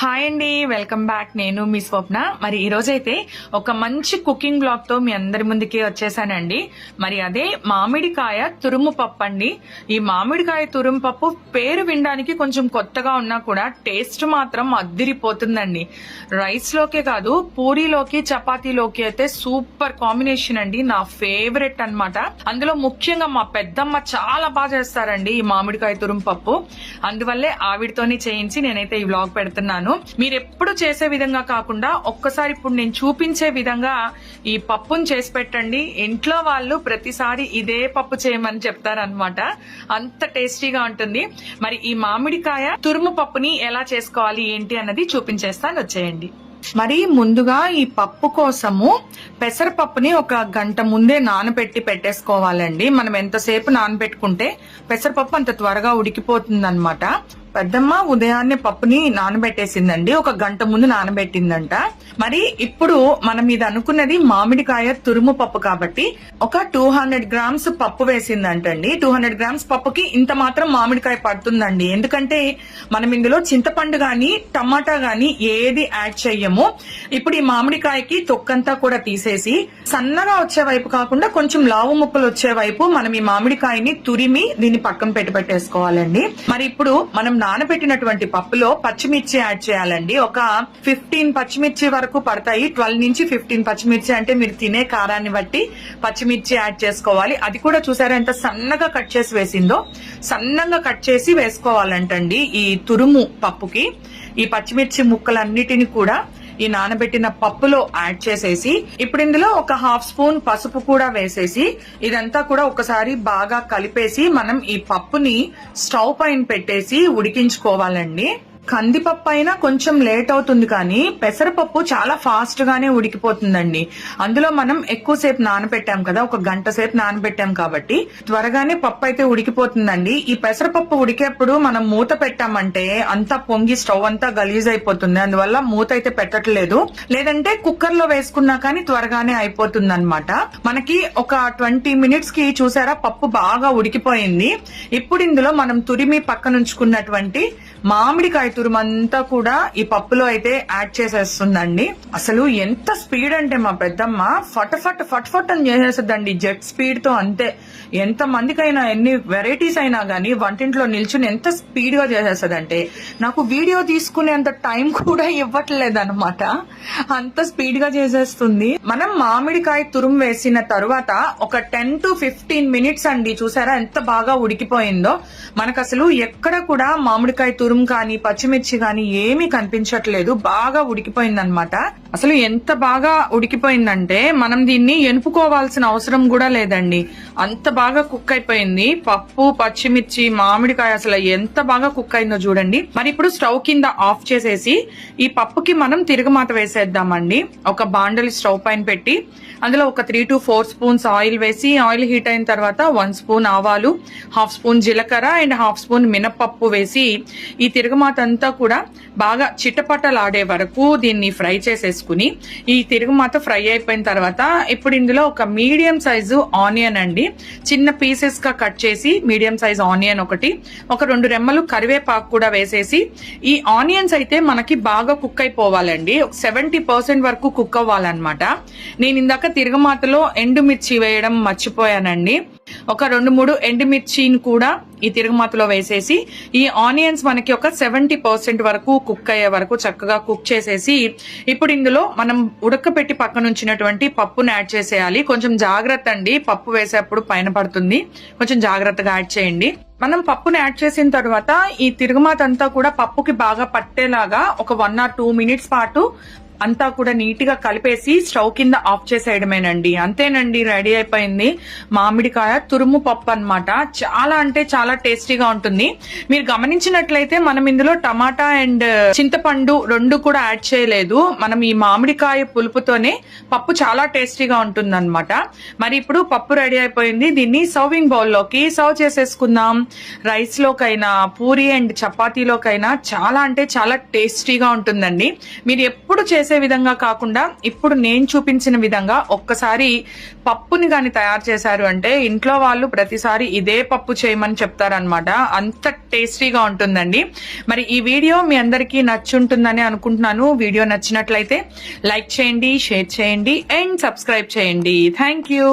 Hi అండి welcome back నేను మీ స్వప్న. మరి ఈ రోజైతే ఒక మంచి కుకింగ్ బ్లాగ్తో మీ అందరి ముందుకి వచ్చేసానండి. మరి అదే మామిడికాయ తురుము పప్పు అండి. ఈ మామిడికాయ తురుము పప్పు పేరు వినడానికి కొంచెం కొత్తగా ఉన్నా కూడా టేస్ట్ మాత్రం అద్దిరిపోతుందండి. రైస్ లోకే కాదు పూరీలోకి చపాతీలోకి అయితే సూపర్ కాంబినేషన్ అండి. నా ఫేవరెట్ అన్నమాట. అందులో ముఖ్యంగా మా పెద్దమ్మ చాలా బాగా చేస్తారండి ఈ మామిడికాయ తురుము పప్పు అందువల్లే ఆవిడతోనే చేయించి నేనైతే ఈ వ్లాగ్ పెడుతున్నాను. మీరు ఎప్పుడు చేసే విధంగా కాకుండా ఒక్కసారి ఇప్పుడు నేను చూపించే విధంగా ఈ పప్పును చేసి పెట్టండి. ఇంట్లో వాళ్ళు ప్రతిసారి ఇదే పప్పు చేయమని చెప్తారనమాట అంత టేస్టీగా ఉంటుంది. మరి ఈ మామిడికాయ తురుము పప్పుని ఎలా చేసుకోవాలి ఏంటి అన్నది చూపించేస్తాను. వచ్చేయండి. మరి ముందుగా ఈ పప్పు కోసము పెసరపప్పుని ఒక గంట ముందే నానబెట్టి పెట్టేసుకోవాలండి. మనం ఎంతసేపు నానబెట్టుకుంటే పెసరపప్పు అంత త్వరగా ఉడికిపోతుంది పెద్దమ్మ ఉదయాన్నే పప్పుని నానబెట్టేసిందండి. ఒక గంట ముందు నానబెట్టిందంట. మరి ఇప్పుడు మనం ఇది అనుకున్నది మామిడికాయ తురుము పప్పు కాబట్టి ఒక టూ హండ్రెడ్ గ్రామ్స్ పప్పు వేసిందంటండి. టూ హండ్రెడ్ గ్రామ్స్ పప్పుకి ఇంత మాత్రం మామిడికాయ పడుతుందండి. ఎందుకంటే మనం ఇందులో చింతపండు గాని టమాటా గాని ఏది యాడ్ చెయ్యము. ఇప్పుడు ఈ మామిడికాయకి తొక్కంతా కూడా తీసేసి సన్నగా వచ్చే వైపు కాకుండా కొంచెం లావు ముక్కలు వచ్చే వైపు మనం ఈ మామిడికాయని తురిమి దీన్ని పక్కన పెట్టి పెట్టేసుకోవాలండి. మరి ఇప్పుడు మనం నానబెట్టినటువంటి పప్పులో పచ్చిమిర్చి యాడ్ చేయాలండి. ఒక ఫిఫ్టీన్ పచ్చిమిర్చి వరకు పడతాయి. ట్వెల్వ్ నుంచి ఫిఫ్టీన్ పచ్చిమిర్చి అంటే మీరు తినే కారాన్ని బట్టి పచ్చిమిర్చి యాడ్ చేసుకోవాలి. అది కూడా చూసారా ఎంత సన్నగా కట్ చేసి వేసిందో? సన్నగా కట్ చేసి వేసుకోవాలంటండి ఈ తురుము పప్పుకి. ఈ పచ్చిమిర్చి ముక్కలన్నిటిని కూడా ఈ నానబెట్టిన పప్పులో యాడ్ చేసేసి ఇప్పుడు ఇందులో ఒక హాఫ్ స్పూన్ పసుపు కూడా వేసేసి ఇదంతా కూడా ఒకసారి బాగా కలిపేసి మనం ఈ పప్పుని స్టవ్ పైన పెట్టేసి ఉడికించుకోవాలండి. కందిపప్పు అయినా కొంచెం లేట్ అవుతుంది కానీ పెసరపప్పు చాలా ఫాస్ట్ గానే ఉడికిపోతుందండి. అందులో మనం ఎక్కువసేపు నానబెట్టాం కదా ఒక గంట సేపు నానబెట్టాం కాబట్టి త్వరగానే పప్పు అయితే ఉడికిపోతుందండి. ఈ పెసరపప్పు ఉడికేప్పుడు మనం మూత పెట్టామంటే అంతా పొంగి స్టవ్ అంతా గలీజ్ అయిపోతుంది. అందువల్ల మూత అయితే పెట్టట్లేదు. లేదంటే కుక్కర్లో వేసుకున్నా కానీ త్వరగానే అయిపోతుంది అనమాట మనకి ఒక ట్వంటీ మినిట్స్కి చూసారా పప్పు బాగా ఉడికిపోయింది. ఇప్పుడు ఇందులో మనం తురిమి పక్కనుంచుకున్నటువంటి మామిడికాయ తురుమంతా కూడా ఈ పప్పులో అయితే యాడ్ చేసేస్తుందండి. అసలు ఎంత స్పీడ్ అంటే మా పెద్దమ్మ ఫటఫట్ ఫట్ఫట్ అని చేసేస్తుందండి. జెట్ స్పీడ్తో అంతే. ఎంత మందికైనా ఎన్ని వెరైటీస్ అయినా గానీ వంటింట్లో నిల్చుని ఎంత స్పీడ్గా చేసేస్తుందంటే నాకు వీడియో తీసుకునేంత టైం కూడా ఇవ్వట్లేదు అనమాట అంత స్పీడ్గా చేసేస్తుంది. మనం మామిడికాయ తురుము వేసిన తరువాత ఒక టెన్ టు ఫిఫ్టీన్ మినిట్స్ అండి. చూసారా ఎంత బాగా ఉడికిపోయిందో. మనకు అసలు ఎక్కడ కూడా మామిడికాయ తురుము కానీ పచ్చి పచ్చిమిర్చి కానీ ఏమీ కనిపించట్లేదు. బాగా ఉడికిపోయిందనమాట అసలు ఎంత బాగా ఉడికిపోయిందంటే మనం దీన్ని ఎనుపుకోవాల్సిన అవసరం కూడా లేదండి. అంత బాగా కుక్ అయిపోయింది. పప్పు పచ్చిమిర్చి మామిడికాయ అసలు ఎంత బాగా కుక్ అయిందో చూడండి. మరి ఇప్పుడు స్టవ్ కింద ఆఫ్ చేసేసి ఈ పప్పుకి మనం తిరగమాత వేసేద్దామండి. ఒక బాండలి స్టవ్ పైన పెట్టి అందులో ఒక three to four spoons oil వేసి ఆయిల్ హీట్ అయిన తర్వాత వన్ స్పూన్ ఆవాలు హాఫ్ స్పూన్ జీలకర్ర అండ్ హాఫ్ స్పూన్ మినపప్పు వేసి ఈ తిరగమాత అంతా కూడా బాగా చిటపటలాడే వరకు దీన్ని ఫ్రై చేసేసుకుని ఈ తిరుగుమాత ఫ్రై అయిపోయిన తర్వాత ఇప్పుడు ఇందులో ఒక మీడియం సైజు ఆనియన్ అండి. చిన్న పీసెస్గా కట్ చేసి మీడియం సైజ్ ఆనియన్ ఒకటి ఒక రెండు రెమ్మలు కరివేపాకు కూడా వేసేసి ఈ ఆనియన్స్ అయితే మనకి బాగా కుక్ అయిపోవాలండి. సెవెంటీ పర్సెంట్ వరకు కుక్ అవ్వాలన్నమాట. నేను ఇందాక తిరుగుమాతలో ఎండుమిర్చి వేయడం మర్చిపోయానండి. ఒక రెండు మూడు ఎండుమిర్చిని కూడా ఈ తిరుగుమాతలో వేసేసి ఈ ఆనియన్స్ మనకి ఒక సెవెంటీ పర్సెంట్ వరకు కుక్ అయ్యే వరకు చక్కగా కుక్ చేసేసి ఇప్పుడు ఇందులో మనం ఉడకపెట్టి పక్కన ఉంచినటువంటి పప్పును యాడ్ చేసేయాలి. కొంచెం జాగ్రత్త అండి పప్పు వేసేప్పుడు పైన పడుతుంది. కొంచెం జాగ్రత్తగా యాడ్ చేయండి. మనం పప్పుని యాడ్ చేసిన తర్వాత ఈ తిరుగుమాత అంతా కూడా పప్పుకి బాగా పట్టేలాగా ఒక వన్ ఆర్ టూ మినిట్స్ పాటు అంతా కూడా నీట్గా కలిపేసి స్టవ్ కింద ఆఫ్ చేసేయడమేనండి. అంతేనండి రెడీ అయిపోయింది. మామిడికాయ తురుము పప్పు అన్నమాట. చాలా అంటే చాలా టేస్టీగా ఉంటుంది. మీరు గమనించినట్లయితే మనం ఇందులో టమాటా అండ్ చింతపండు రెండు కూడా యాడ్ చేయలేదు. మనం ఈ మామిడికాయ పులుపుతోనే పప్పు చాలా టేస్టీగా ఉంటుంది మరి ఇప్పుడు పప్పు రెడీ అయిపోయింది. దీన్ని సర్వింగ్ బౌల్లోకి సర్వ్ చేసేసుకుందాం. రైస్ లోకైనా పూరి అండ్ చపాతీలోకైనా చాలా అంటే చాలా టేస్టీగా ఉంటుందండి. మీరు ఎప్పుడు చేసే చేసే విధంగా కాకుండా ఇప్పుడు నేను చూపించిన విధంగా ఒక్కసారి పప్పుని కానీ తయారు చేశారు అంటే ఇంట్లో వాళ్ళు ప్రతిసారి ఇదే పప్పు చేయమని చెప్తారనమాట అంత టేస్టీగా ఉంటుందండి. మరి ఈ వీడియో మీ అందరికీ నచ్చుంటుందని అనుకుంటున్నాను. వీడియో నచ్చినట్లయితే లైక్ చేయండి షేర్ చేయండి అండ్ సబ్స్క్రైబ్ చేయండి. Thank you.